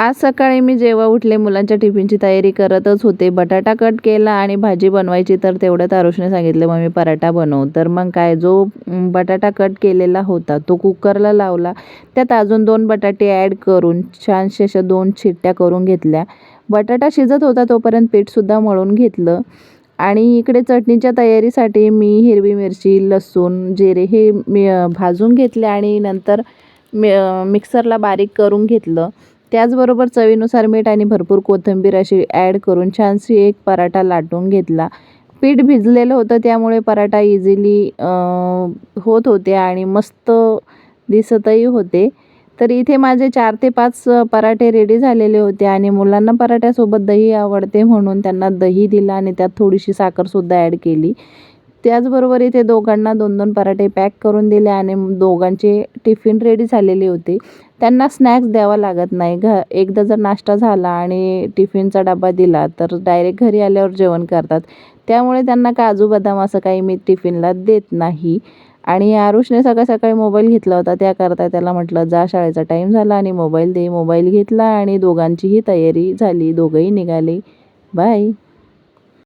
आज सकाळी मी जेव्हा उठले मुलांच्या टिफिनची तयारी करतच होते. बटाटा कट केला आणि भाजी बनवायची तर तेवढ्यात आरुषने सांगितलं मग मी पराठा बनव. तर मग काय जो बटाटा कट केलेला होता तो कुकरला लावला. त्यात अजून दोन बटाटे ॲड करून छानशे अशा दोन शिट्ट्या करून घेतल्या. बटाटा शिजत होता तोपर्यंत पीठसुद्धा मळून घेतलं. आणि इकडे चटणीच्या तयारीसाठी मी हिरवी मिरची लसूण जिरे हे मी भाजून घेतले आणि नंतर मी मिक्सरला बारीक करून घेतलं. त्याचबरोबर चवीनुसार मीठ आणि भरपूर कोथिंबीर अशी ॲड करून छानशी एक पराठा लाटून घेतला. पीठ भिजलेलं होतं त्यामुळे पराठा इझिली होत होते आणि मस्त दिसतही होते. तर इथे माझे चार ते पाच पराठे रेडी झालेले होते आणि मुलांना पराठ्यासोबत दही आवडते म्हणून त्यांना दही दिलं आणि त्यात थोडीशी साखरसुद्धा ॲड केली. त्याचबरोबर इथे दोघांना दोन दोन पराठे पॅक करून दिले आणि दोघांचे टिफिन रेडी झालेले होते. त्यांना स्नॅक्स द्यावा लागत नाही. घ एकदा जर नाश्ता झाला आणि टिफिनचा डबा दिला तर डायरेक्ट घरी आल्यावर जेवण करतात. त्यामुळे त्यांना काजू बदाम असं काही मी टिफिनला देत नाही. आणि आरुषने सकाळ सकाळी मोबाईल घेतला होता. त्याकरता त्याला म्हटलं जा शाळेचा टाईम झाला आणि मोबाईल दे. मोबाईल घेतला आणि दोघांचीही तयारी झाली. दोघंही निघाले. बाय